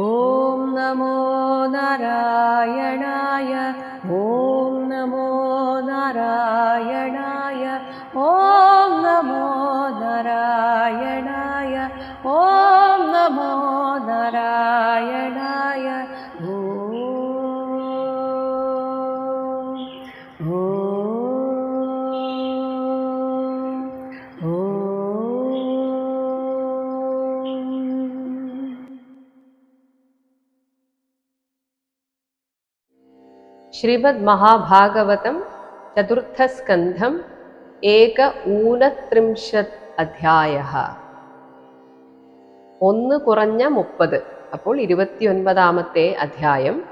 ॐ नमो नारायणाय ശ്രീമദ് മഹാഭാഗവതം ചതുർത്ഥസ്കന്ധം ഏക ഊനത്രിംശത് അധ്യായ. ഒന്ന് കുറഞ്ഞ മുപ്പത്. അപ്പോൾ ഇരുപത്തിയൊൻപതാമത്തെ അധ്യായം.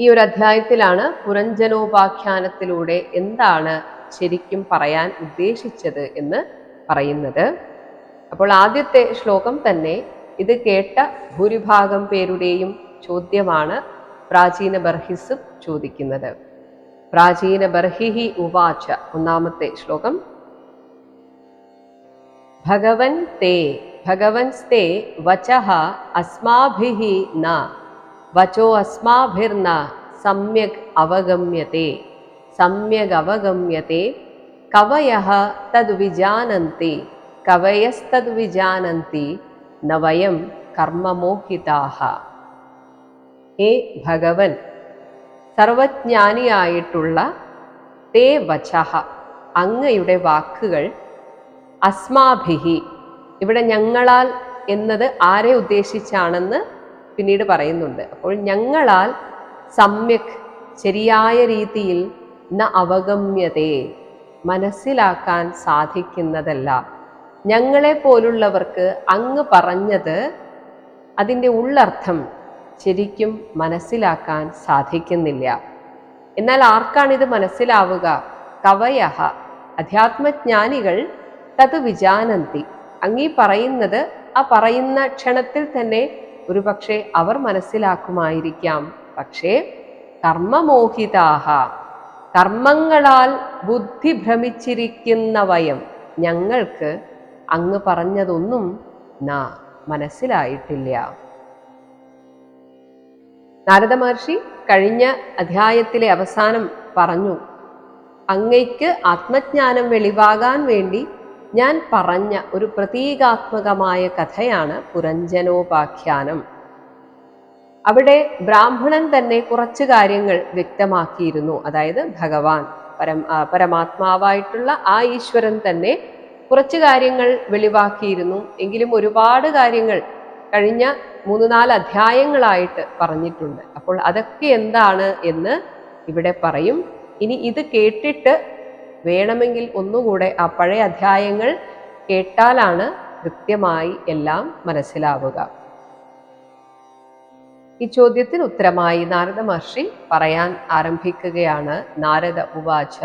ഈ ഒരു അധ്യായത്തിലാണ് പുരഞ്ജനോപാഖ്യാനത്തിലൂടെ എന്താണ് ശരിക്കും പറയാൻ ഉദ്ദേശിച്ചത് എന്ന് പറയുന്നത്. അപ്പോൾ ആദ്യത്തെ ശ്ലോകം തന്നെ ഇത് കേട്ട ഭൂരിഭാഗം പേരുടെയും ചോദ്യമാണ് പ്രാചീന ബർഹിസും ചോദിക്കുന്നത്. പ്രാചീന ബർഹിഹി ഉവാച ഒന്നാമത്തെ ശ്ലോകം. ഭഗവൻ തേ ഭഗവൻസ്തേ വച അസ്മാഭിഹി ന വചോ അസ്മാഭിർന സമ്യക് അവഗമ്യത്തെ സമ്യക് അവഗമ്യത്തെ കവയ തദ്വിജാനന്തി കവയസ്തദ്വിജാനന്തി നവയം കർമ്മമോഹിതാഹ. ഹേ ഭഗവൻ. സർവജ്ഞാനിയായിട്ടുള്ള തേ വചഹ. അങ്ങയുടെ വാക്കുകൾ അസ്മാഭിഹി. ഇവിടെ ഞങ്ങളാൽ എന്നത് ആരെ ഉദ്ദേശിച്ചാണെന്ന് പിന്നീട് പറയുന്നുണ്ട്. അപ്പോൾ ഞങ്ങളാൽ സമ്യക് ശരിയായ രീതിയിൽ ന അവഗമ്യതേ. മനസ്സിലാക്കാൻ സാധിക്കുന്നതല്ല. ഞങ്ങളെ പോലുള്ളവർക്ക് അങ്ങ് പറഞ്ഞത് അതിന്റെ ഉള്ളർത്ഥം ശരിക്കും മനസ്സിലാക്കാൻ സാധിക്കുന്നില്ല. എന്നാൽ ആർക്കാണിത് മനസ്സിലാവുക? കവയഹ അധ്യാത്മജ്ഞാനികൾ തത് വിജാനന്തി. അങ്ങീ പറയുന്നത് ആ പറയുന്ന ക്ഷണത്തിൽ തന്നെ ഒരുപക്ഷെ അവർ മനസ്സിലാക്കുമായിരിക്കാം. പക്ഷേ കർമ്മമോഹിതാഹ കർമ്മങ്ങളാൽ ബുദ്ധി ഭ്രമിച്ചിരിക്കുന്ന വയം ഞങ്ങൾക്ക് അങ്ങ് പറഞ്ഞതൊന്നും നാ മനസ്സിലായിട്ടില്ല. നാരദ മഹർഷി കഴിഞ്ഞ അധ്യായത്തിലെ അവസാനം പറഞ്ഞു അങ്ങയ്ക്ക് ആത്മജ്ഞാനം വെളിവാകാൻ വേണ്ടി ഞാൻ പറഞ്ഞ ഒരു പ്രതീകാത്മകമായ കഥയാണ് പുരഞ്ജനോപാഖ്യാനം. അവിടെ ബ്രാഹ്മണൻ തന്നെ കുറച്ച് കാര്യങ്ങൾ വ്യക്തമാക്കിയിരുന്നു. അതായത് ഭഗവാൻ പരം പരമാത്മാവായിട്ടുള്ള ആ ഈശ്വരൻ തന്നെ കുറച്ച് കാര്യങ്ങൾ വെളിവാക്കിയിരുന്നു. എങ്കിലും ഒരുപാട് കാര്യങ്ങൾ കഴിഞ്ഞ മൂന്ന് നാല് അധ്യായങ്ങളായിട്ട് പറഞ്ഞിട്ടുണ്ട്. അപ്പോൾ അതൊക്കെ എന്താണ് എന്ന് ഇവിടെ പറയും. ഇനി ഇത് കേട്ടിട്ട് വേണമെങ്കിൽ ഒന്നുകൂടെ ആ പഴയ അധ്യായങ്ങൾ കേട്ടാലാണ് കൃത്യമായി എല്ലാം മനസ്സിലാവുക. ഈ ചോദ്യത്തിന് ഉത്തരമായി നാരദ മഹർഷി പറയാൻ ആരംഭിക്കുകയാണ് നാരദ ഉവാച.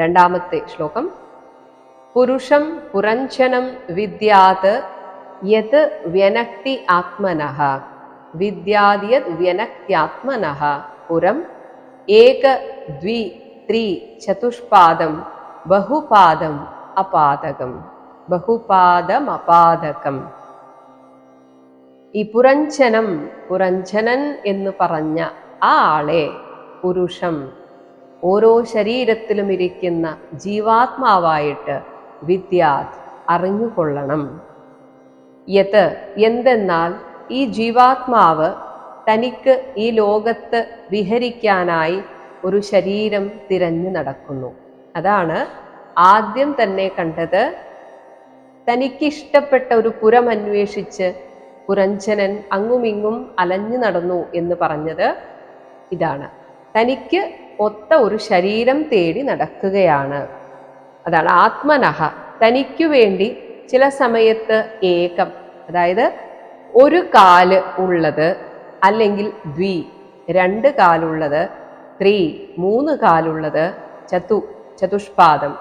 രണ്ടാമത്തെ ശ്ലോകം. പുരുഷം പുരഞ്ജനം വിദ്യാത് യത് വ്യനക്തി ആത്മനഃ വിദ്യാദിയത് വ്യനക്ത്യാത്മനഃ പുരം ഏക ദ്വി ത്രി ചതുഷ്പാദം ബഹുപാദം അപാദകം ബഹുപാദം അപാദകം ഈ പുരഞ്ജനം പുരഞ്ജനൻ എന്ന് പറഞ്ഞ ആ ആളെ പുരുഷം ഓരോ ശരീരത്തിലും ഇരിക്കുന്ന ജീവാത്മാവായിട്ട് വിദ്യാത് അറിഞ്ഞുകൊള്ളണം. യത് എന്തെന്നാൽ ഈ ജീവാത്മാവ് തനിക്ക് ഈ ലോകത്ത് വിഹരിക്കാനായി ഒരു ശരീരം തിരഞ്ഞു നടക്കുന്നു. അതാണ് ആദ്യം തന്നെ കണ്ടത്. തനിക്കിഷ്ടപ്പെട്ട ഒരു പുരം അന്വേഷിച്ച് പുരഞ്ജനൻ അങ്ങുമിങ്ങും അലഞ്ഞു നടന്നു എന്ന് പറഞ്ഞത് ഇതാണ്. തനിക്ക് ഒത്ത ഒരു ശരീരം തേടി നടക്കുകയാണ്. അതാണ് ആത്മനഹ. തനിക്കു വേണ്ടി ചില സമയത്ത് ഏകം അതായത് ഒരു കാൽ ഉള്ളത് അല്ലെങ്കിൽ ദ്വി രണ്ട് കാലുള്ളത് ത്രീ മൂന്ന് കാലുള്ളത് ചതു ചതുഷ്പാദം.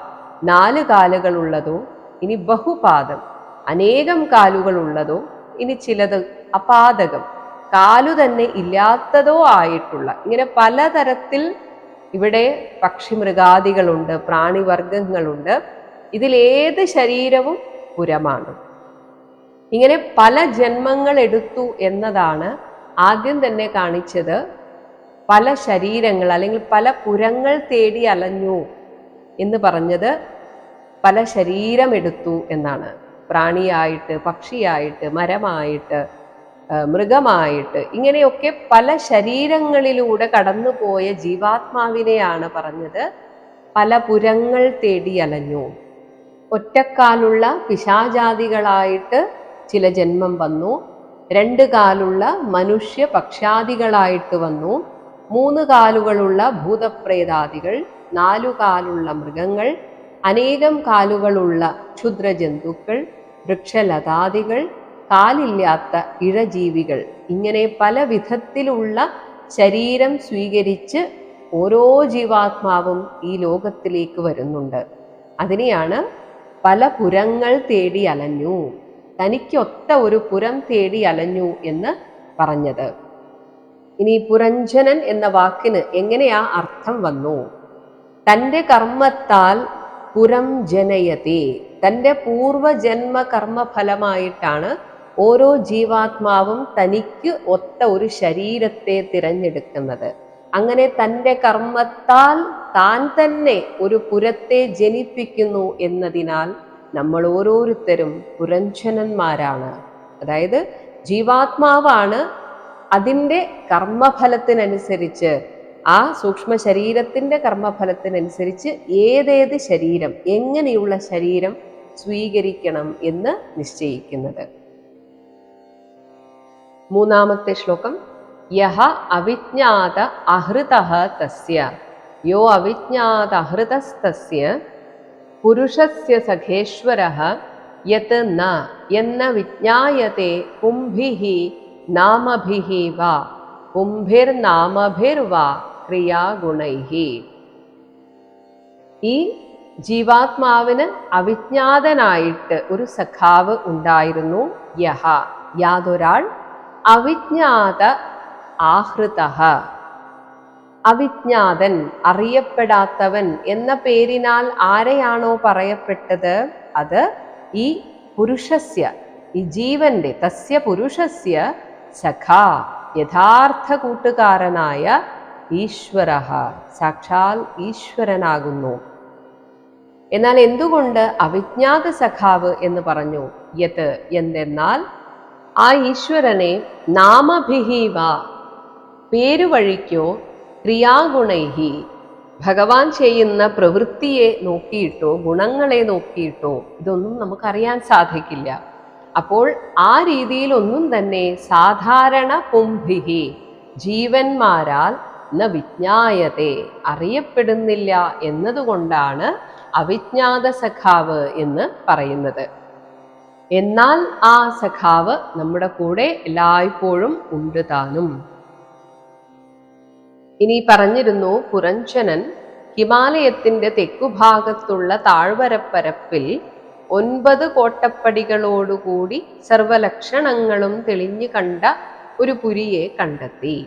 നാല് കാലുകളുള്ളതോ ഇനി ബഹുപാദം. അനേകം കാലുകളുള്ളതോ ഇനി ചിലത് അപാദകം. കാലു തന്നെ ഇല്ലാത്തതോ ആയിട്ടുള്ള ഇങ്ങനെ പലതരത്തിൽ ഇവിടെ പക്ഷിമൃഗാദികളുണ്ട് പ്രാണിവർഗങ്ങളുണ്ട് ഇതിലേത് ശരീരവും പുരമാണ്. ഇങ്ങനെ പല ജന്മങ്ങൾ എടുത്തു എന്നതാണ് ആദ്യം തന്നെ കാണിച്ചത്. പല ശരീരങ്ങൾ അല്ലെങ്കിൽ പല പുരങ്ങൾ തേടി അലഞ്ഞു എന്ന് പറഞ്ഞത് പല ശരീരം എടുത്തു എന്നാണ്. പ്രാണിയായിട്ട് പക്ഷിയായിട്ട് മരമായിട്ട് മൃഗമായിട്ട് ഇങ്ങനെയൊക്കെ പല ശരീരങ്ങളിലൂടെ കടന്നുപോയ ജീവാത്മാവിനെയാണ് പറഞ്ഞത്. പല പുരങ്ങൾ തേടി അലഞ്ഞു. ഒറ്റക്കാലുള്ള പിശാചാദികളായിട്ട് ചില ജന്മം വന്നു. രണ്ട് കാലുള്ള മനുഷ്യ പക്ഷാദികളായിട്ട് വന്നു. മൂന്ന് കാലുകളുള്ള ഭൂതപ്രേതാദികൾ നാലു കാലുള്ള മൃഗങ്ങൾ അനേകം കാലുകളുള്ള ക്ഷുദ്രജന്തുക്കൾ വൃക്ഷലതാദികൾ കാലില്ലാത്ത ഇഴജീവികൾ. ഇങ്ങനെ പല വിധത്തിലുള്ള ശരീരം സ്വീകരിച്ച് ഓരോ ജീവാത്മാവും ഈ ലോകത്തിലേക്ക് വരുന്നുണ്ട്. അതിനെയാണ് പല പുരങ്ങൾ തേടി അലഞ്ഞു. തനിക്കൊത്ത ഒരു പുരം തേടി അലഞ്ഞു എന്ന് പറഞ്ഞത്. ഇനി പുരഞ്ജനൻ എന്ന വാക്കിന് എങ്ങനെയാ അർത്ഥം വന്നു? തന്റെ കർമ്മത്താൽ പുരം ജനയതി. തന്റെ പൂർവജന്മ കർമ്മഫലമായിട്ടാണ് ഓരോ ജീവാത്മാവും തനിക്ക് ഒത്ത ഒരു ശരീരത്തെ തിരഞ്ഞെടുക്കുന്നത്. അങ്ങനെ തന്റെ കർമ്മത്താൽ താൻ തന്നെ ഒരു പുരത്തെ ജനിപ്പിക്കുന്നു എന്നതിനാൽ നമ്മൾ ഓരോരുത്തരും പുരഞ്ജനന്മാരാണ്. അതായത് ജീവാത്മാവാണ് അതിന്റെ കർമ്മഫലത്തിനനുസരിച്ച് ആ സൂക്ഷ്മ ശരീരത്തിന്റെ കർമ്മഫലത്തിനനുസരിച്ച് ഏതേത് ശരീരം എങ്ങനെയുള്ള ശരീരം സ്വീകരിക്കണം എന്ന് നിശ്ചയിക്കുന്നത്. മൂന്നാമത്തെ ശ്ലോകം യഹ അവിജ്ഞാത അഹൃത തസ്യ. യോ അവിജ്ഞാത അഹൃതസ്തസ്യ പുരുഷസ്യ സഖേശ്വര യത് ന എന്ന വിജ്ഞായത്തെ കുംഭി നാമഭി വാ കുംഭിർനാമഭിർവാ ക്രിയാഗുണൈഃ. ഈ ജീവാത്മാവിന് അവിജ്ഞാതനായിട്ട് ഒരു സഖാവ് ഉണ്ടായിരുന്നു. യഹ യാതൊരാൾ അവിജ്ഞാത ആഹൃത. അവിജ്ഞാതൻ അറിയപ്പെടാത്തവൻ എന്ന പേരിനാൽ ആരെയാണോ പറയപ്പെട്ടത്? അത് ഈ പുരുഷസ്യ ഈ ജീവന്റെ തസ്യ പുരുഷസ്യ സഖാ യഥാർത്ഥ കൂട്ടുകാരനായ ഈശ്വര സാക്ഷാൽ ഈശ്വരനാകുന്നു. എന്നാൽ എന്തുകൊണ്ട് അവിജ്ഞാത സഖാവ് എന്ന് പറഞ്ഞു? യത് എന്തെന്നാൽ ആ ഈശ്വരനെ നാമഭിഹീവ പേരുവഴിക്കോ ക്രിയാഗുണൈഹി. ഭഗവാൻ ചെയ്യുന്ന പ്രവൃത്തിയെ നോക്കിയിട്ടോ ഗുണങ്ങളെ നോക്കിയിട്ടോ ഇതൊന്നും നമുക്കറിയാൻ സാധിക്കില്ല. അപ്പോൾ ആ രീതിയിലൊന്നും തന്നെ സാധാരണ കുംഭിഹി ജീവന്മാരാൽ ന വിജ്ഞായത്തെ അറിയപ്പെടുന്നില്ല എന്നതുകൊണ്ടാണ് അവിജ്ഞാത സഖാവ് എന്ന് പറയുന്നത്. എന്നാൽ ആ സഖാവ് നമ്മുടെ കൂടെ എല്ലായ്പ്പോഴും ഉണ്ട് താനും. ഇനി പറഞ്ഞിരുന്നു പുരഞ്ജനൻ ഹിമാലയത്തിന്റെ തെക്കുഭാഗത്തുള്ള താഴ്വരപ്പരപ്പിൽ ഒൻപത് കോട്ടപ്പടികളോടുകൂടി സർവലക്ഷണങ്ങളും തെളിഞ്ഞു കണ്ട ഒരു പുരിയെ കണ്ടെത്തി.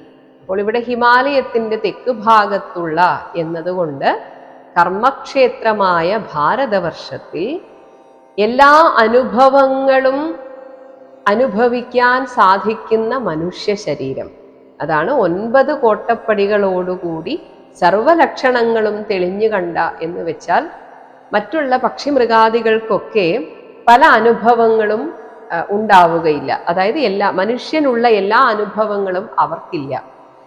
അപ്പോൾ ഇവിടെ ഹിമാലയത്തിന്റെ തെക്ക് ഭാഗത്തുള്ള എന്നതുകൊണ്ട് കർമ്മക്ഷേത്രമായ ഭാരതവർഷത്തിൽ എല്ലാ അനുഭവങ്ങളും അനുഭവിക്കാൻ സാധിക്കുന്ന മനുഷ്യ ശരീരം. അതാണ് ഒൻപത് കോട്ടപ്പടികളോടുകൂടി സർവലക്ഷണങ്ങളും തെളിഞ്ഞു കണ്ട എന്ന് വെച്ചാൽ മറ്റുള്ള പക്ഷിമൃഗാദികൾക്കൊക്കെ പല അനുഭവങ്ങളും ഉണ്ടാവുകയില്ല. അതായത് എല്ലാ മനുഷ്യനുള്ള എല്ലാ അനുഭവങ്ങളും അവർക്കില്ല.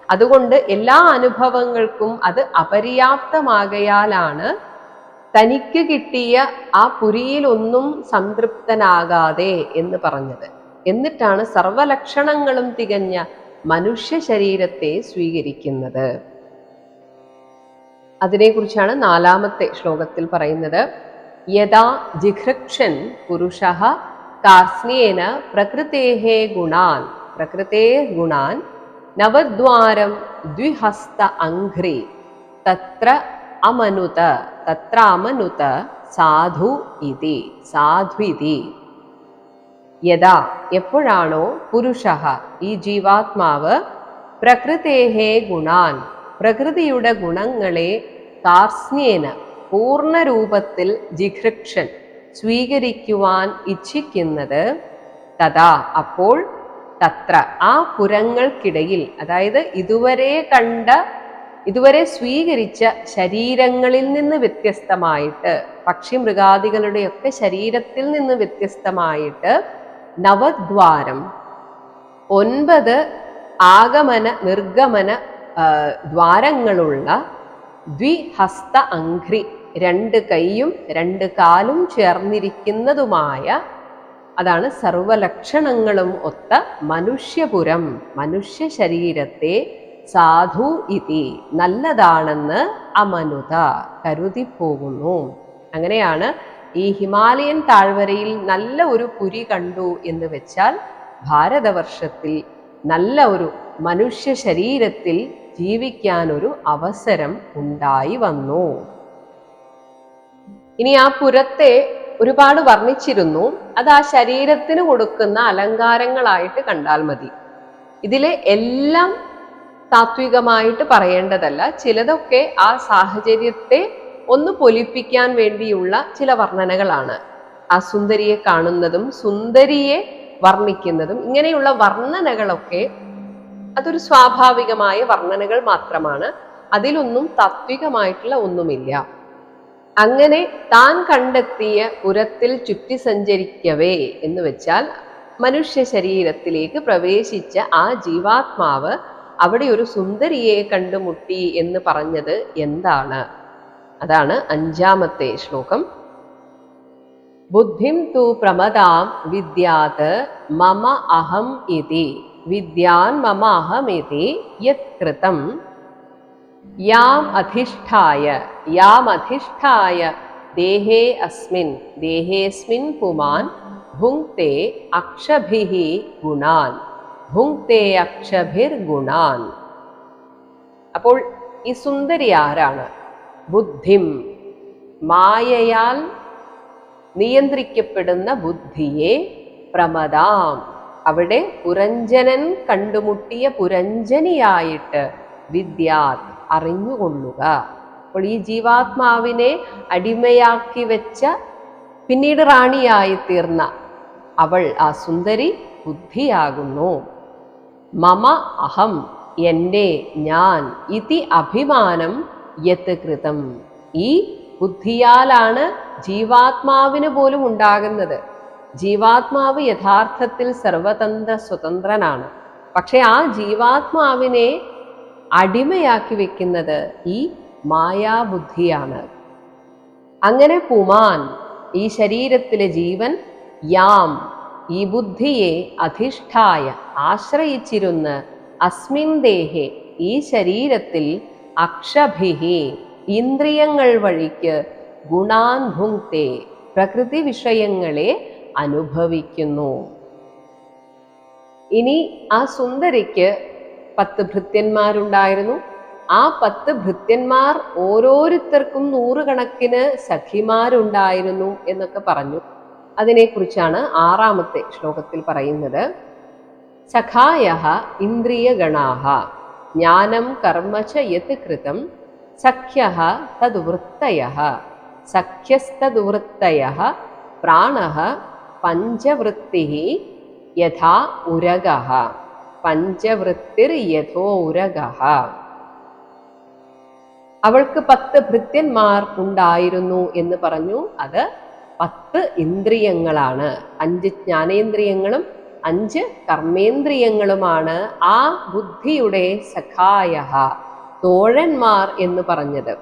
അതുകൊണ്ട് എല്ലാ അനുഭവങ്ങൾക്കും അത് അപര്യാപ്തമാകയാലാണ് തനിക്ക് കിട്ടിയ ആ പുരിയിലൊന്നും സംതൃപ്തനാകാതെ എന്ന് പറഞ്ഞത്. എന്നിട്ടാണ് സർവലക്ഷണങ്ങളും തികഞ്ഞ മനുഷ്യ ശരീരത്തെ സ്വീകരിക്കുന്നത്. അതിനെക്കുറിച്ചാണ് നാലാമത്തെ ശ്ലോകത്തിൽ പറയുന്നത്. യഥാ ജിഘൃക്ഷൻ പുരുഷ കാർസ്നേന പ്രകൃതേഹേ ഗുണാൻ. പ്രകൃതേ ഗുണാൻ നവദ്വാരം ദ്വിഹസ്ത അഘ്രി. തത്ര അമനുത തത്ര അമനുത സാധു ഇതി സാധ്വിതി യഥാ എപ്പോഴാണോ പുരുഷ ഈ ജീവാത്മാവ് പ്രകൃതേഹേ ഗുണാൻ പ്രകൃതിയുടെ ഗുണങ്ങളെ താർസ്യേന പൂർണരൂപത്തിൽ ജിഘൃക്ഷൻ സ്വീകരിക്കുവാൻ ഇച്ഛിക്കുന്നത് തഥാ അപ്പോൾ തത്ര ആ പുരങ്ങൾക്കിടയിൽ അതായത് ഇതുവരെ കണ്ട ഇതുവരെ സ്വീകരിച്ച ശരീരങ്ങളിൽ നിന്ന് വ്യത്യസ്തമായിട്ട് പക്ഷി മൃഗാദികളുടെയൊക്കെ ശരീരത്തിൽ നിന്ന് വ്യത്യസ്തമായിട്ട് നവദ്വാരം. ഒൻപത് ആഗമന നിർഗമന ദ്വാരങ്ങളുള്ള ദ്വിഹസ്ത അഘ്രി രണ്ട് കൈയും രണ്ട് കാലും ചേർന്നിരിക്കുന്നതുമായ അതാണ് സർവലക്ഷണങ്ങളും ഒത്ത മനുഷ്യപുരം മനുഷ്യ ശരീരത്തെ സാധു ഇതി നല്ലതാണെന്ന് അമനുത കരുതിപ്പോകുന്നു. അങ്ങനെയാണ് ഈ ഹിമാലയൻ താഴ്വരയിൽ നല്ല ഒരു പുരി കണ്ടു എന്ന് വെച്ചാൽ ഭാരതവർഷത്തിൽ നല്ല ഒരു മനുഷ്യ ശരീരത്തിൽ ജീവിക്കാനൊരു അവസരം ഉണ്ടായി വന്നു. ഇനി ആ പുരത്തെ ഒരുപാട് വർണിച്ചിരുന്നു. അത് ആ ശരീരത്തിന് കൊടുക്കുന്ന അലങ്കാരങ്ങളായിട്ട് കണ്ടാൽ മതി. ഇതിലെ എല്ലാം താത്വികമായിട്ട് പറയേണ്ടതല്ല. ചിലതൊക്കെ ആ സാഹചര്യത്തെ ഒന്ന് പൊലിപ്പിക്കാൻ വേണ്ടിയുള്ള ചില വർണനകളാണ്. ആ സുന്ദരിയെ കാണുന്നതും സുന്ദരിയെ വർണിക്കുന്നതും ഇങ്ങനെയുള്ള വർണനകളൊക്കെ അതൊരു സ്വാഭാവികമായ വർണനകൾ മാത്രമാണ്. അതിലൊന്നും താത്വികമായിട്ടുള്ള ഒന്നുമില്ല. അങ്ങനെ താൻ കണ്ടെത്തിയ പുരത്തിൽ ചുറ്റി സഞ്ചരിക്കവേ എന്ന് വെച്ചാൽ മനുഷ്യ ശരീരത്തിലേക്ക് പ്രവേശിച്ച ആ ജീവാത്മാവ് അവിടെ ഒരു സുന്ദരിയെ കണ്ടുമുട്ടി എന്ന് പറഞ്ഞത് എന്താണ്? അതാണ് അഞ്ചാമത്തെ ശ്ലോകം. ബുദ്ധിം തു പ്രമദാം വിദ്യാത് മമ അഹം ഇതി. വിദ്യാൻ മമ അഹമിതി യത് കൃതം. യാം അധിഷ്ഠായ യാം അധിഷ്ഠായ ദേഹേ അസ്മിൻ ദേഹേസ്മിൻ പുമാൻ ഭുങ്ക്തെ അക്ഷഭിः ഗുണാൻ ഭുങ്ക്തെ അക്ഷഭിർ ഗുണാൻ. അപ്പോൾ ഈ സുന്ദരി ആരാണ്? ബുദ്ധിം. മായയാൽ നിയന്ത്രിക്കപ്പെടുന്ന ബുദ്ധിയെ പ്രമദാം. അവിടെ പുരഞ്ജനൻ കണ്ടുമുട്ടിയ പുരഞ്ജനിയായിട്ട് വിദ്യാത് അറിഞ്ഞുകൊള്ളുക. അപ്പോൾ ഈ ജീവാത്മാവിനെ അടിമയാക്കി വെച്ച പിന്നീട് റാണിയായി തീർന്ന അവൾ ആ സുന്ദരി ബുദ്ധിയാകുന്നു. മമ അഹം എന്റെ ഞാൻ ഇതി അഭിമാനം യത് കൃതം. ഈ ബുദ്ധിയാലാണ് ജീവാത്മാവിന് പോലും ഉണ്ടാകുന്നത്. ജീവാത്മാവ് യഥാർത്ഥത്തിൽ സർവതന്ത്ര സ്വതന്ത്രനാണ്. പക്ഷെ ആ ജീവാത്മാവിനെ അടിമയാക്കി വെക്കുന്നത് ഈ മായാബുദ്ധിയാണ്. അങ്ങനെ പുമാൻ ഈ ശരീരത്തിലെ ജീവൻ യാം ഈ ബുദ്ധിയെ അധിഷ്ഠായ ആശ്രയിച്ചിരുന്ന് അസ്മിൻ ദേഹെ ഈ ശരീരത്തിൽ അക്ഷഭിഹി ഇന്ദ്രിയങ്ങൾ വഴിക്ക് ഗുണാൻ ഭുങ്ക്തെ പ്രകൃതി വിഷയങ്ങളെ അനുഭവിക്കുന്നു. ഇനി ആ സുന്ദരിക്ക് പത്ത് ഭൃത്യന്മാരുണ്ടായിരുന്നു. ആ പത്ത് ഭൃത്യന്മാർ ഓരോരുത്തർക്കും നൂറുകണക്കിന് സഖിമാരുണ്ടായിരുന്നു എന്നൊക്കെ പറഞ്ഞു. അതിനെക്കുറിച്ചാണ് ആറാമത്തെ ശ്ലോകത്തിൽ പറയുന്നത്. സഖായ ഇന്ദ്രിയഗണാഹ. ജ്ഞാനം കർമ്മ ച യത് കൃതം സഖ്യ തദ്വൃത്തയ സഖ്യസ്തദ്വൃത്തയ പ്രാണ പഞ്ചവൃത്തി യഥാ ഉരഗ പഞ്ചവൃത്തിർ യഥോ ഉരഗ അവൾക്ക് പത്ത് ഭൃത്യന്മാർ ഉണ്ടായിരുന്നു എന്ന് പറഞ്ഞു. അത് പത്ത് ഇന്ദ്രിയങ്ങളാണ്. അഞ്ച് ജ്ഞാനേന്ദ്രിയങ്ങളും അഞ്ച് കർമ്മേന്ദ്രിയങ്ങളുമാണ് ആ ബുദ്ധിയുടെ സഖായ തോഴന്മാർ എന്ന് പറഞ്ഞത്.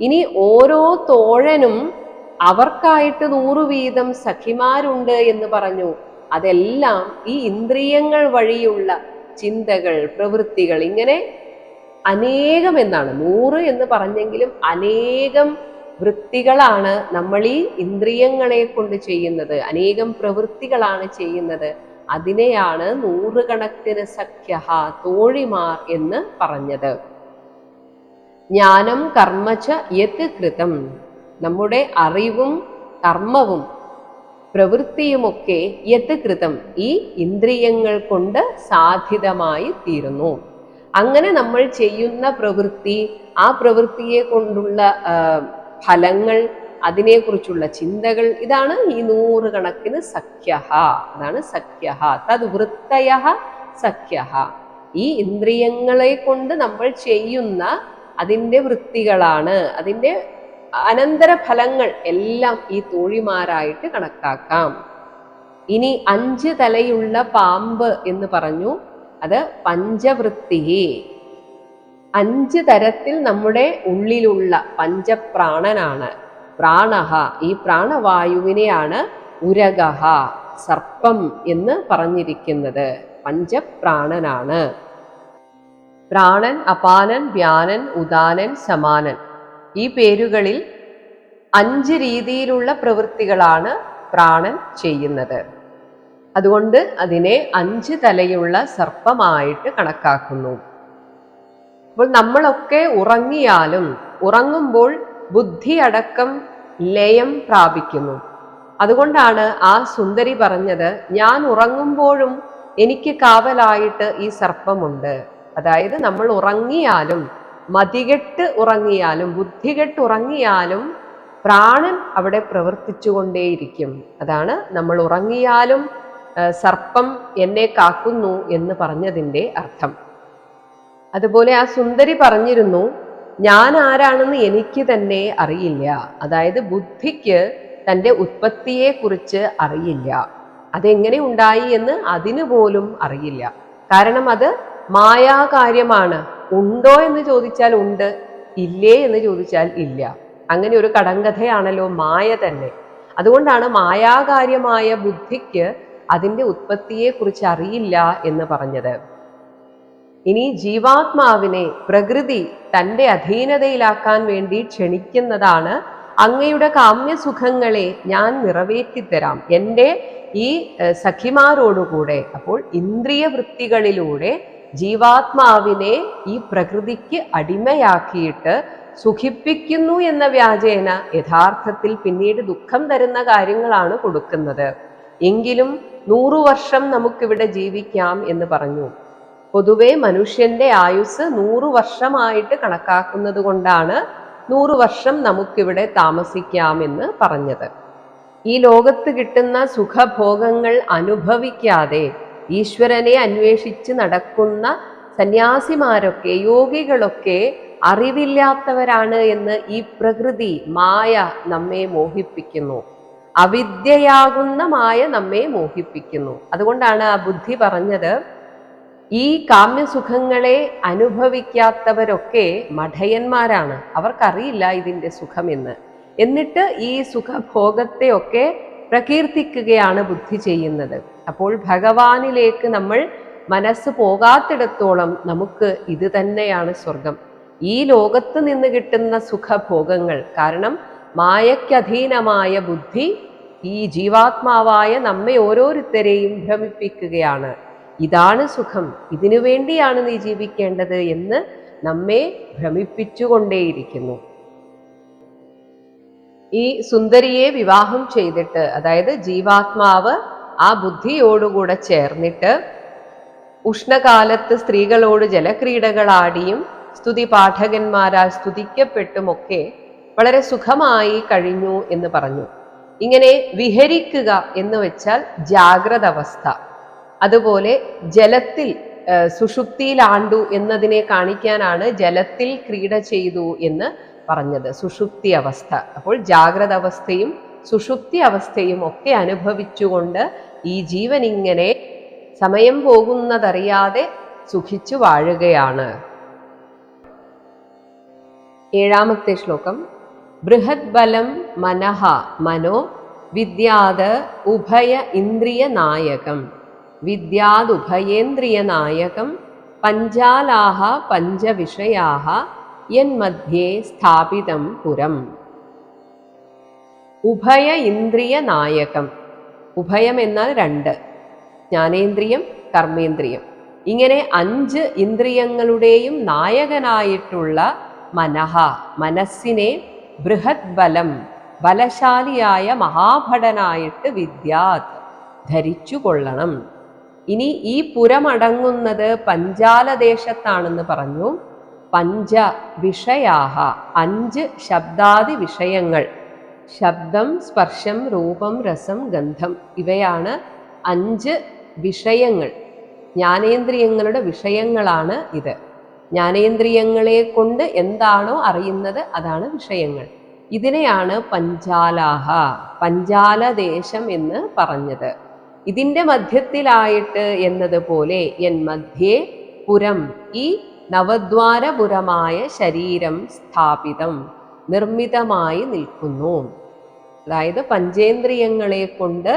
ഇനി ഓരോ തോഴനും അവർക്കായിട്ട് നൂറു വീതം സഖിമാരുണ്ട് എന്ന് പറഞ്ഞു. അതെല്ലാം ഈ ഇന്ദ്രിയങ്ങൾ വഴിയുള്ള ചിന്തകൾ പ്രവൃത്തികൾ ഇങ്ങനെ അനേകം എന്നാണ്. നൂറ് എന്ന് പറഞ്ഞെങ്കിലും അനേകം വൃത്തികളാണ് നമ്മൾ ഈ ഇന്ദ്രിയങ്ങളെ കൊണ്ട് ചെയ്യുന്നത്. അനേകം പ്രവൃത്തികളാണ് ചെയ്യുന്നത്. അതിനെയാണ് നൂറുകണക്കിന് സഖ്യ തോഴിമാർ എന്ന് പറഞ്ഞത്. ജ്ഞാനം കർമ്മച്ച യത് കൃതം. നമ്മുടെ അറിവും കർമ്മവും പ്രവൃത്തിയുമൊക്കെ യത് കൃതം. ഈ ഇന്ദ്രിയങ്ങൾ കൊണ്ട് സാധിതമായി തീരുന്നു. അങ്ങനെ നമ്മൾ ചെയ്യുന്ന പ്രവൃത്തി ആ പ്രവൃത്തിയെ കൊണ്ടുള്ള ഫലങ്ങൾ അതിനെക്കുറിച്ചുള്ള ചിന്തകൾ. ഇതാണ് ഈ നൂറുകണക്കിന് സഖ്യഹ. അതാണ് സഖ്യഹ. തത് വൃത്തയ സഖ്യഹ. ഈ ഇന്ദ്രിയങ്ങളെ കൊണ്ട് നമ്മൾ ചെയ്യുന്ന അതിന്റെ വൃത്തികളാണ്. അതിന്റെ അനന്തരഫലങ്ങൾ എല്ലാം ഈ തോഴിമാരായിട്ട് കണക്കാക്കാം. ഇനി അഞ്ച് തലയുള്ള പാമ്പ് എന്ന് പറഞ്ഞു. അത് പഞ്ചവൃത്തി. അഞ്ച് തരത്തിൽ നമ്മുടെ ഉള്ളിലുള്ള പഞ്ചപ്രാണനാണ്. പ്രാണഹ. ഈ പ്രാണവായുവിനെയാണ് ഉരഗഹ സർപ്പം എന്ന് പറഞ്ഞിരിക്കുന്നത്. പഞ്ചപ്രാണനാണ്. പ്രാണൻ അപാനൻ വ്യാനൻ ഉദാനൻ സമാനൻ. ഈ പേരുകളിൽ അഞ്ച് രീതിയിലുള്ള പ്രവൃത്തികളാണ് പ്രാണൻ ചെയ്യുന്നത്. അതുകൊണ്ട് അതിനെ അഞ്ച് തലയുള്ള സർപ്പമായിട്ട് കണക്കാക്കുന്നു. അപ്പോൾ നമ്മളൊക്കെ ഉറങ്ങിയാലും ഉറങ്ങുമ്പോൾ ബുദ്ധി അടക്കം ലയം പ്രാപിക്കുന്നു. അതുകൊണ്ടാണ് ആ സുന്ദരി പറഞ്ഞത് ഞാൻ ഉറങ്ങുമ്പോഴും എനിക്ക് കാവലായിട്ട് ഈ സർപ്പമുണ്ട്. അതായത് നമ്മൾ ഉറങ്ങിയാലും മതികെട്ട് ഉറങ്ങിയാലും ബുദ്ധികെട്ട് ഉറങ്ങിയാലും പ്രാണൻ അവിടെ പ്രവർത്തിച്ചുകൊണ്ടേയിരിക്കും. അതാണ് നമ്മൾ ഉറങ്ങിയാലും സർപ്പം എന്നെ കാക്കുന്നു എന്ന് പറഞ്ഞതിന്റെ അർത്ഥം. അതുപോലെ ആ സുന്ദരി പറഞ്ഞിരുന്നു ഞാൻ ആരാണെന്ന് എനിക്ക് തന്നെ അറിയില്ല. അതായത് ബുദ്ധിക്ക് തന്റെ ഉത്പത്തിയെക്കുറിച്ച് അറിയില്ല. അതെങ്ങനെ ഉണ്ടായി എന്ന് അതിനു പോലും അറിയില്ല. കാരണം അത് മായാകാര്യമാണ്. ഉണ്ടോ എന്ന് ചോദിച്ചാൽ ഉണ്ട് ഇല്ലേ എന്ന് ചോദിച്ചാൽ ഇല്ല. അങ്ങനെ ഒരു കടങ്കഥയാണല്ലോ മായ തന്നെ. അതുകൊണ്ടാണ് മായാകാര്യമായ ബുദ്ധിക്ക് അതിന്റെ ഉത്പത്തിയെക്കുറിച്ച് അറിയില്ല എന്ന് പറഞ്ഞത്. ഇനി ജീവാത്മാവിനെ പ്രകൃതി തന്റെ അധീനതയിലാക്കാൻ വേണ്ടി ക്ഷണിക്കുന്നതാണ് അങ്ങയുടെ കാമ്യസുഖങ്ങളെ ഞാൻ നിറവേറ്റിത്തരാം. എന്റെ ഈ സഖിമാരോടുകൂടെ അപ്പോൾ ഇന്ദ്രിയ വൃത്തികളിലൂടെ ജീവാത്മാവിനെ ഈ പ്രകൃതിക്ക് അടിമയാക്കിയിട്ട് സുഖിപ്പിക്കുന്നു എന്ന വ്യാജേന യഥാർത്ഥത്തിൽ പിന്നീട് ദുഃഖം തരുന്ന കാര്യങ്ങളാണ് കൊടുക്കുന്നത്. എങ്കിലും നൂറു വർഷം നമുക്കിവിടെ ജീവിക്കാം എന്ന് പറഞ്ഞു. പൊതുവെ മനുഷ്യന്റെ ആയുസ് നൂറു വർഷമായിട്ട് കണക്കാക്കുന്നത് കൊണ്ടാണ് നൂറു വർഷം നമുക്കിവിടെ താമസിക്കാമെന്ന് പറഞ്ഞത്. ഈ ലോകത്ത് കിട്ടുന്ന സുഖഭോഗങ്ങൾ അനുഭവിക്കാതെ ഈശ്വരനെ അന്വേഷിച്ച് നടക്കുന്ന സന്യാസിമാരൊക്കെ യോഗികളൊക്കെ അറിവില്ലാത്തവരാണ് എന്ന് ഈ പ്രകൃതി മായ നമ്മെ മോഹിപ്പിക്കുന്നു. അവിദ്യയാകുന്ന മായ നമ്മെ മോഹിപ്പിക്കുന്നു. അതുകൊണ്ടാണ് ആ ബുദ്ധി പറഞ്ഞത് ഈ കാമ്യസുഖങ്ങളെ അനുഭവിക്കാത്തവരൊക്കെ മഠയന്മാരാണ്. അവർക്കറിയില്ല ഇതിന്റെ സുഖമെന്ന് എന്നിട്ട് ഈ സുഖഭോഗത്തെയൊക്കെ പ്രകീർത്തിക്കുകയാണ് ബുദ്ധി ചെയ്യുന്നത്. അപ്പോൾ ഭഗവാനിലേക്ക് നമ്മൾ മനസ്സ് പോകാത്തിടത്തോളം നമുക്ക് ഇത് തന്നെയാണ് സ്വർഗം. ഈ ലോകത്ത് നിന്ന് കിട്ടുന്ന സുഖഭോഗങ്ങൾ കാരണം മായക്കധീനമായ ബുദ്ധി ഈ ജീവാത്മാവായ നമ്മെ ഓരോരുത്തരെയും ഭ്രമിപ്പിക്കുകയാണ്. ഇതാണ് സുഖം. ഇതിനു വേണ്ടിയാണ് നീ ജീവിക്കേണ്ടത് എന്ന് നമ്മെ ഭ്രമിപ്പിച്ചുകൊണ്ടേയിരിക്കുന്നു. ഈ സുന്ദരിയെ വിവാഹം ചെയ്തിട്ട് അതായത് ജീവാത്മാവ് ആ ബുദ്ധിയോടുകൂടെ ചേർന്നിട്ട് ഉഷ്ണകാലത്ത് സ്ത്രീകളോട് ജലക്രീഡകളാടിയും സ്തുതി പാഠകന്മാരാൽ സ്തുതിക്കപ്പെട്ടുമൊക്കെ വളരെ സുഖമായി കഴിഞ്ഞു എന്ന് പറഞ്ഞു. ഇങ്ങനെ വിഹരിക്കുക എന്ന് വെച്ചാൽ ജാഗ്രത അവസ്ഥ അതുപോലെ ജലത്തിൽ സുഷുപ്തിയിലാണ്ടു എന്നതിനെ കാണിക്കാനാണ് ജലത്തിൽ ക്രീഡ ചെയ്തു എന്ന് പറഞ്ഞത്. സുഷുപ്തി അവസ്ഥ. അപ്പോൾ ജാഗ്രത അവസ്ഥയും സുഷുപ്തി അവസ്ഥയും ഒക്കെ അനുഭവിച്ചുകൊണ്ട് ഈ ജീവൻ ഇങ്ങനെ സമയം പോകുന്നതറിയാതെ സുഖിച്ചു വാഴുകയാണ്. ഏഴാമത്തെ ശ്ലോകം. ബൃഹത് ബലം മനഃ മനോ വിദ്യാത് ഉഭയ ഇന്ദ്രിയ നായകം. നായകം പഞ്ചാലാഹ പഞ്ചവിഷയാഹ യന്മധ്യേ സ്ഥാപിതം പുരം. ഉഭയ ഇന്ദ്രിയ നായകം ഉഭയം എന്നാൽ രണ്ട്. ജ്ഞാനേന്ദ്രിയം കർമ്മേന്ദ്രിയം. ഇങ്ങനെ അഞ്ച് ഇന്ദ്രിയങ്ങളുടെയും നായകനായിട്ടുള്ള മനഃ മനസ്സിനെ ബൃഹത് ബലം ബലശാലിയായ മഹാഭടനായിട്ട് വിദ്യാത് ധരിച്ചു കൊള്ളണം ഇനി ഈ പുരമടങ്ങുന്നത് പഞ്ചാലദേശത്താണെന്ന് പറഞ്ഞു. പഞ്ച വിഷയാഹ അഞ്ച് ശബ്ദാദി വിഷയങ്ങൾ. ശബ്ദം സ്പർശം രൂപം രസം ഗന്ധം ഇവയാണ് അഞ്ച് വിഷയങ്ങൾ. ജ്ഞാനേന്ദ്രിയങ്ങളുടെ വിഷയങ്ങളാണ് ഇത്. ജ്ഞാനേന്ദ്രിയങ്ങളെ കൊണ്ട് എന്താണോ അറിയുന്നത് അതാണ് വിഷയങ്ങൾ. ഇതിനെയാണ് പഞ്ചാലാഹ പഞ്ചാലദേശം എന്ന് പറഞ്ഞത്. ഇതിന്റെ മധ്യത്തിലായിട്ട് എന്നതുപോലെ എൻ മധ്യേ പുരം ഈ നവദ്വാരപുരമായ ശരീരം സ്ഥാപിതം നിർമ്മിതമായി നിൽക്കുന്നു. അതായത് പഞ്ചേന്ദ്രിയങ്ങളെ കൊണ്ട്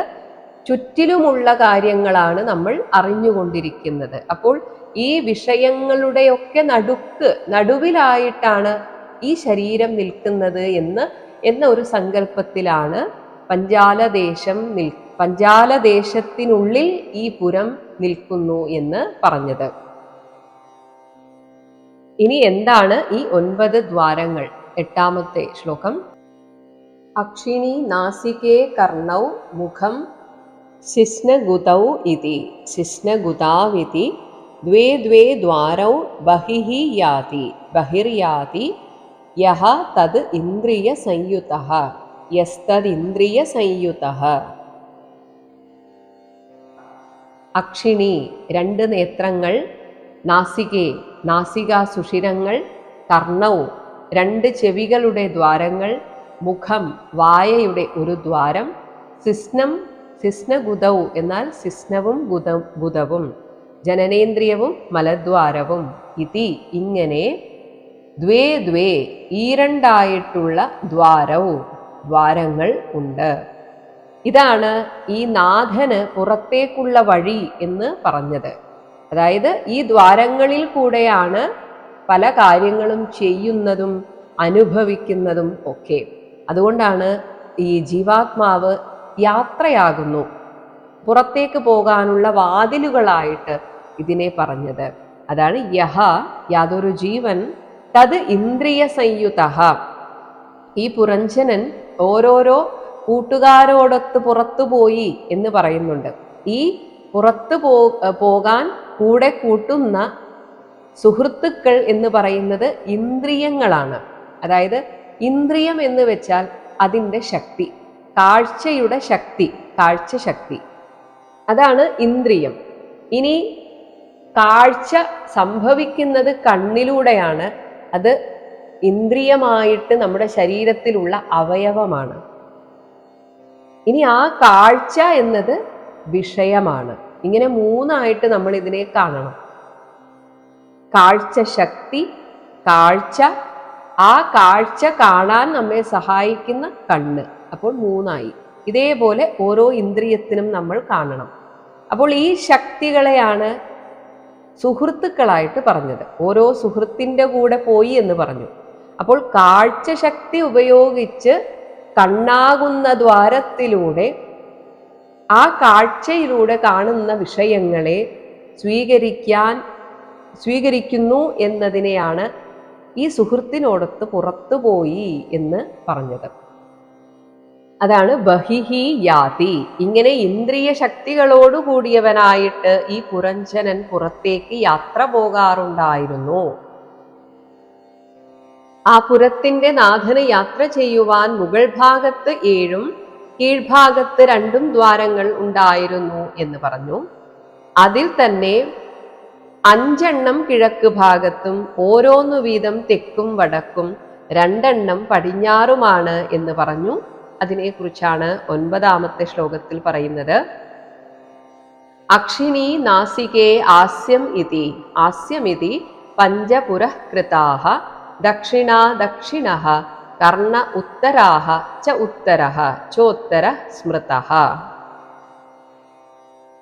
ചുറ്റിലുമുള്ള കാര്യങ്ങളാണ് നമ്മൾ അറിഞ്ഞുകൊണ്ടിരിക്കുന്നത്. അപ്പോൾ ഈ വിഷയങ്ങളുടെയൊക്കെ നടുക്ക് നടുവിലായിട്ടാണ് ഈ ശരീരം നിൽക്കുന്നത് എന്ന് എന്ന ഒരു സങ്കല്പത്തിലാണ് പഞ്ചാലദേശം നിൽ പഞ്ചാലദേശത്തിനുള്ളിൽ ഈ പുരം നിൽക്കുന്നു എന്ന് പറഞ്ഞത്. ഇനി എന്താണ് ഈ ഒൻപത് ദ്വാരങ്ങൾ? എട്ടാമത്തെ ശ്ലോകം. അക്ഷിണി നാസികേ കർണൗ മുഖം ശിശ്നഗുതൗ ഇതി. ശിഷ്ണഗുതാവിതി ദ്വേ ദ്വേ ദ്വാരൗ ബഹിഃ യാതി. ബഹിർയാതി. യഹ തത് ഇന്ദ്രിയ സംയുതഃ യസ്തദിന്ദ്രിയ സംയുതഃ അക്ഷിണി രണ്ട് നേത്രങ്ങൾ നാസികെ നാസികാ സുഷിരങ്ങൾ കർണവും രണ്ട് ചെവികളുടെ ദ്വാരങ്ങൾ മുഖം വായയുടെ ഒരു ദ്വാരം സിസ്നം സിസ്നഗുതൗ എന്നാൽ സിസ്നവും ഗുത ഗുതവും ജനനേന്ദ്രിയവും മലദ്വാരവും. ഇതി ഇങ്ങനെ ദ്വേ ദ്വേ ഈരണ്ടായിട്ടുള്ള ദ്വാരവും ദ്വാരങ്ങൾ ഉണ്ട്. ഇതാണ് ഈ നാഥന് പുറത്തേക്കുള്ള വഴി എന്ന് പറഞ്ഞത്. അതായത് ഈ ദ്വാരങ്ങളിൽ കൂടെയാണ് പല കാര്യങ്ങളും ചെയ്യുന്നതും അനുഭവിക്കുന്നതും ഒക്കെ. അതുകൊണ്ടാണ് ഈ ജീവാത്മാവ് യാത്രയാകുന്നു. പുറത്തേക്ക് പോകാനുള്ള വാതിലുകളായിട്ട് ഇതിനെ പറഞ്ഞത്. അതാണ് യഹ യാതൊരു ജീവൻ തത് ഇന്ദ്രിയ സംയുത ഈ പുരഞ്ജനൻ ഓരോരോ കൂട്ടുകാരോടൊത്ത് പുറത്തു പോയി എന്ന് പറയുന്നുണ്ട്. ഈ പുറത്തു പോ പോകാൻ കൂടെ കൂട്ടുന്ന സുഹൃത്തുക്കൾ എന്ന് പറയുന്നത് ഇന്ദ്രിയങ്ങളാണ്. അതായത് ഇന്ദ്രിയം എന്ന് വെച്ചാൽ അതിന്റെ ശക്തി കാഴ്ചയുടെ ശക്തി കാഴ്ച ശക്തി. അതാണ് ഇന്ദ്രിയം. ഇനി കാഴ്ച സംഭവിക്കുന്നത് കണ്ണിലൂടെയാണ്. അത് ഇന്ദ്രിയമായിട്ട് നമ്മുടെ ശരീരത്തിലുള്ള അവയവമാണ്. ഇനി ആ കാഴ്ച എന്നത് വിഷയമാണ്. ഇങ്ങനെ മൂന്നായിട്ട് നമ്മൾ ഇതിനെ കാണണം. കാഴ്ച ശക്തി കാഴ്ച ആ കാഴ്ച കാണാൻ നമ്മെ സഹായിക്കുന്ന കണ്ണ്. അപ്പോൾ മൂന്നായി. ഇതേപോലെ ഓരോ ഇന്ദ്രിയത്തിനും നമ്മൾ കാണണം. അപ്പോൾ ഈ ശക്തികളെയാണ് സുഹൃത്തുക്കളായിട്ട് പറഞ്ഞത്. ഓരോ സുഹൃത്തിന്റെ കൂടെ പോയി എന്ന് പറഞ്ഞു. അപ്പോൾ കാഴ്ച ശക്തി ഉപയോഗിച്ച് കണ്ണാകുന്ന ദ്വാരത്തിലൂടെ ആ കാഴ്ചയിലൂടെ കാണുന്ന വിഷയങ്ങളെ സ്വീകരിക്കാൻ സ്വീകരിക്കുന്നു എന്നതിനെയാണ് ഈ സുഹൃത്തിനോടൊത്ത് പുറത്തുപോയി എന്ന് പറഞ്ഞത്. അതാണ് ബഹിഹി യാതി. ഇങ്ങനെ ഇന്ദ്രിയ ശക്തികളോടുകൂടിയവനായിട്ട് ഈ പുരഞ്ജനൻ പുറത്തേക്ക് യാത്ര പോകാറുണ്ടായിരുന്നു. ആ പുരത്തിന്റെ നാഥന് യാത്ര ചെയ്യുവാൻ മുകൾ ഭാഗത്ത് ഏഴും കീഴ്ഭാഗത്ത് രണ്ടും ദ്വാരങ്ങൾ ഉണ്ടായിരുന്നു എന്ന് പറഞ്ഞു. അതിൽ തന്നെ അഞ്ചെണ്ണം കിഴക്ക് ഭാഗത്തും ഓരോന്നു വീതം തെക്കും വടക്കും രണ്ടെണ്ണം പടിഞ്ഞാറുമാണ് എന്ന് പറഞ്ഞു. അതിനെക്കുറിച്ചാണ് ഒൻപതാമത്തെ ശ്ലോകത്തിൽ പറയുന്നത്. അക്ഷിണി നാസികേ ആസ്യം ഇതി ആസ്യമിതി പഞ്ചപുരഃകൃതാഹ ദക്ഷിണ ദക്ഷിണ കർണ ഉത്തരാഹ ച ഉത്തര ചോത്തര സ്മൃത.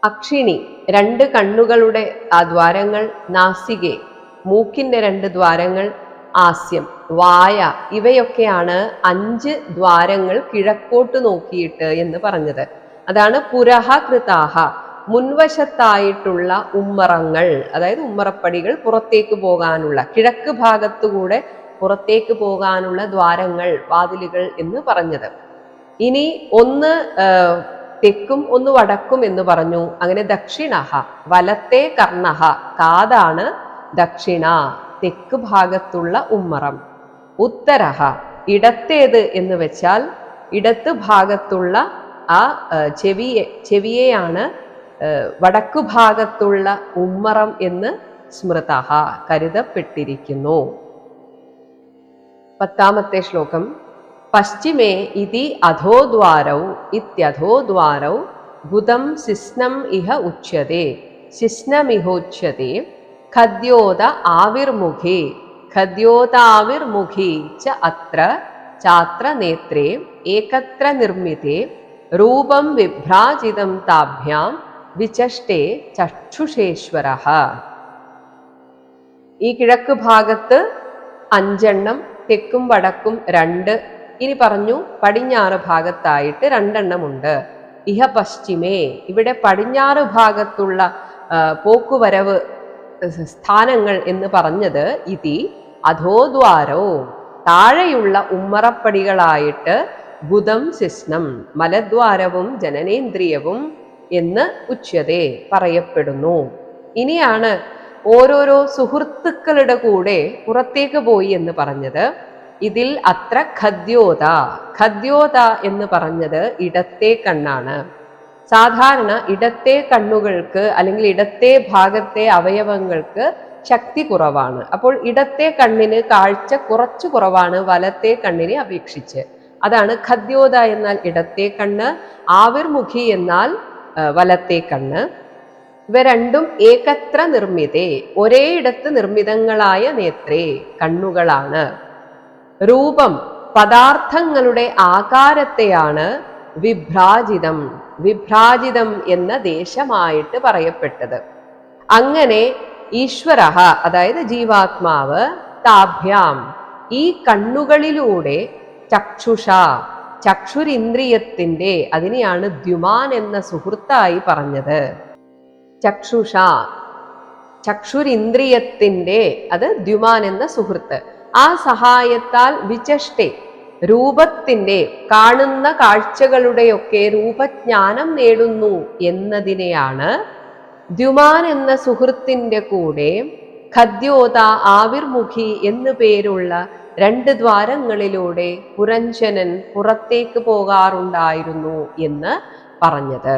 അക്ഷിണി രണ്ട് കണ്ണുകളുടെ ആ ദ്വാരങ്ങൾ നാസികെ മൂക്കിന്റെ രണ്ട് ദ്വാരങ്ങൾ ആസ്യം വായ ഇവയൊക്കെയാണ് അഞ്ച് ദ്വാരങ്ങൾ കിഴക്കോട്ട് നോക്കിയിട്ട് എന്ന് പറഞ്ഞത്. അതാണ് പുരഹ കൃതാഹ. മുൻവശത്തായിട്ടുള്ള ഉമ്മറങ്ങൾ അതായത് ഉമ്മറപ്പടികൾ പുറത്തേക്ക് പോകാനുള്ള കിഴക്ക് ഭാഗത്തുകൂടെ പുറത്തേക്ക് പോകാനുള്ള ദ്വാരങ്ങൾ വാതിലുകൾ എന്ന് പറഞ്ഞത്. ഇനി ഒന്ന് തെക്കും ഒന്ന് വടക്കും എന്ന് പറഞ്ഞു. അങ്ങനെ ദക്ഷിണഹ വലത്തെ കർണഹ കാതാണ് ദക്ഷിണ തെക്ക് ഭാഗത്തുള്ള ഉമ്മറം. ഉത്തരഹ ഇടത്തേത് എന്ന് വെച്ചാൽ ഇടത്ത് ഭാഗത്തുള്ള ആ ചെവിയെ ചെവിയെയാണ് വടക്കു ഭാഗത്തുള്ള ഉമ്മറം എന്ന് സ്മൃത കരുതപ്പെട്ടിരിക്കുന്നു. പത്താമത്തെ ശ്ലോകം. പശ്ചിമേ ഇതി അധോദ്വാരൗ ഇത്യധോദ്വാരൗ ബുധം ശിസ്നം ഇഹ ഉച്യത്തെ ശിസ്നമിഹോച്യത്തെ ഖദ്യോത ആവിർമുഖേ ഖദ്യോതാവിർമുഖി ച അത്ര ചാത്ര നേത്രേ ഏകത്ര നിർമ്മിതേ രൂപം വിഭ്രാജിതം താഭ്യാം വിചഷ്ടേ ചക്ഷുഷേശ്വര ഈ കിഴക്ക് ഭാഗത്ത് അഞ്ചെണ്ണം തെക്കും വടക്കും രണ്ട് ഇനി പറഞ്ഞു പടിഞ്ഞാറ് ഭാഗത്തായിട്ട് രണ്ടെണ്ണമുണ്ട്. ഇഹ പശ്ചിമേ ഇവിടെ പടിഞ്ഞാറ് ഭാഗത്തുള്ള പോക്കുവരവ് സ്ഥാനങ്ങൾ എന്ന് പറഞ്ഞത് ഇതി അധോദ്വാരോ. താഴെയുള്ള ഉമ്മറപ്പടികളായിട്ട് ബുധം ശിഷ്ണം മലദ്വാരവും ജനനേന്ദ്രിയവും എന്ന് ഉച്യതേ പറയപ്പെടുന്നു. ഇനിയാണ് ഓരോരോ സുഹൃത്തുക്കളുടെ കൂടെ പുറത്തേക്ക് പോയി എന്ന് പറഞ്ഞത്. ഇതിൽ അത്ര ഖദ്യോത ഖദ്യോത എന്ന് പറഞ്ഞത് ഇടത്തെ കണ്ണാണ്. സാധാരണ ഇടത്തെ കണ്ണുകൾക്ക് അല്ലെങ്കിൽ ഇടത്തെ ഭാഗത്തെ അവയവങ്ങൾക്ക് ശക്തി കുറവാണ്. അപ്പോൾ ഇടത്തെ കണ്ണിന് കാഴ്ച കുറച്ചു കുറവാണ് വലത്തെ കണ്ണിനെ അപേക്ഷിച്ച്. അതാണ് ഖദ്യോത എന്നാൽ ഇടത്തെ കണ്ണ് ആവിർമുഖി എന്നാൽ വലത്തെ കണ്ണ്. ഇവ രണ്ടും ഏകത്ര നിർമ്മിതേ ഒരേയിടത്ത് നിർമ്മിതങ്ങളായ നേത്രേ കണ്ണുകളാണ്. രൂപം പദാർത്ഥങ്ങളുടെ ആകാരത്തെയാണ് വിഭ്രാജിതം. വിഭ്രാജിതം എന്ന ദേശമായിട്ട് പറയപ്പെട്ടത്. അങ്ങനെ ഈശ്വര അതായത് ജീവാത്മാവ് താഭ്യാം ഈ കണ്ണുകളിലൂടെ ചക്ഷുഷ ചക്ഷുരിന്ദ്രിയത്തിന്റെ അതിനെയാണ് ദ്യുമാൻ എന്ന സുഹൃത്തായി പറഞ്ഞത്. ചക്ഷുഷ. ചക്ഷുരിന്ദ്രിയത്തിന്റെ അത് ദ്യുമാൻ എന്ന സുഹൃത്ത്. ആ സഹായത്താൽ വിചഷ്ടെ രൂപത്തിന്റെ കാണുന്ന കാഴ്ചകളുടെയൊക്കെ രൂപജ്ഞാനം നേടുന്നു എന്നതിനെയാണ് ദ്യുമാൻ എന്ന സുഹൃത്തിന്റെ കൂടെ ഖദ്യോത ആവിർമുഖി എന്നു പേരുള്ള രണ്ട് ദ്വാരങ്ങളിലൂടെ പുരഞ്ജനൻ പുറത്തേക്ക് പോകാറുണ്ടായിരുന്നു എന്ന് പറഞ്ഞത്.